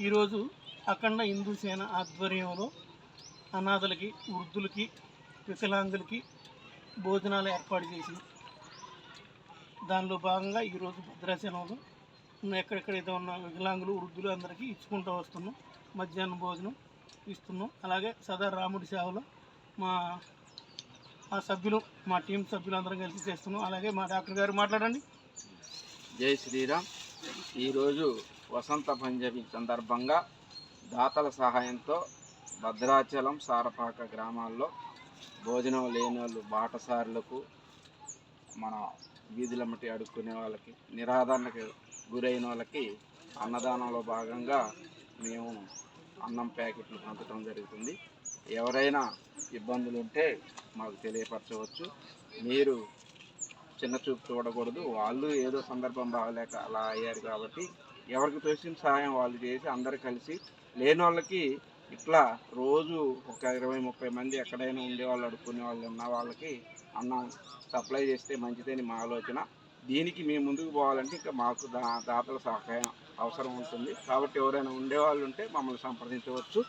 ఈరోజు అఖండ హిందూ సేన ఆధ్వర్యంలో అనాథలకి వృద్ధులకి వికలాంగులకి భోజనాలు ఏర్పాటు చేసి దానిలో భాగంగా ఈరోజు భద్రాచలంలో ఎక్కడెక్కడైతే ఉన్న వికలాంగులు వృద్ధులు అందరికీ ఇచ్చుకుంటూ వస్తున్నాం. మధ్యాహ్నం భోజనం ఇస్తున్నాం. అలాగే సదా రాముడి సేవలో మా మా సభ్యులు మా టీం సభ్యులు అందరం కలిసి చేస్తున్నాం. అలాగే మా డాక్టర్ గారు మాట్లాడండి. జై శ్రీరామ్. ఈరోజు వసంత పంచమి సందర్భంగా దాతల సహాయంతో భద్రాచలం సారపాక గ్రామాల్లో భోజనం లేని వాళ్ళు బాటసారులకు మన వీధులమ్మటి అడుక్కునే వాళ్ళకి నిరాదరణకు గురైన వాళ్ళకి అన్నదానంలో భాగంగా మేము అన్నం ప్యాకెట్లు పంచడం జరుగుతుంది. ఎవరైనా ఇబ్బందులు ఉంటే మాకు తెలియపరచవచ్చు. మీరు చిన్న చూపు చూడకూడదు. వాళ్ళు ఏదో సందర్భం బాగలేక అలా అయ్యారు కాబట్టి ఎవరికి తోసిన సహాయం వాళ్ళు చేసి అందరు కలిసి లేని వాళ్ళకి ఇట్లా రోజు ఒక ఇరవై ముప్పై మంది ఎక్కడైనా ఉండే వాళ్ళు అడుక్కునే వాళ్ళు ఉన్న వాళ్ళకి అన్నం సప్లై చేస్తే మంచిదని మా ఆలోచన. దీనికి మేము ముందుకు పోవాలంటే ఇంకా మాకు దా దాతల సహాయం అవసరం ఉంటుంది. కాబట్టి ఎవరైనా ఉండేవాళ్ళు ఉంటే మమ్మల్ని సంప్రదించవచ్చు.